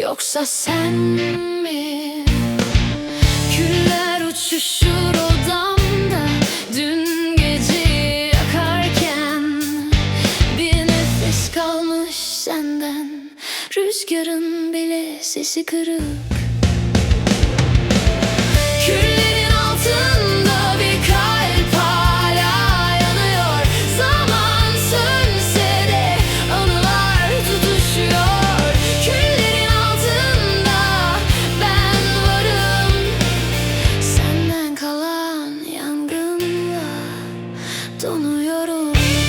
Yoksa sen mi? Küller uçuşur odamda Dün gece yakarken Bir nefes kalmış senden Rüzgarın bile sesi kırık chororô.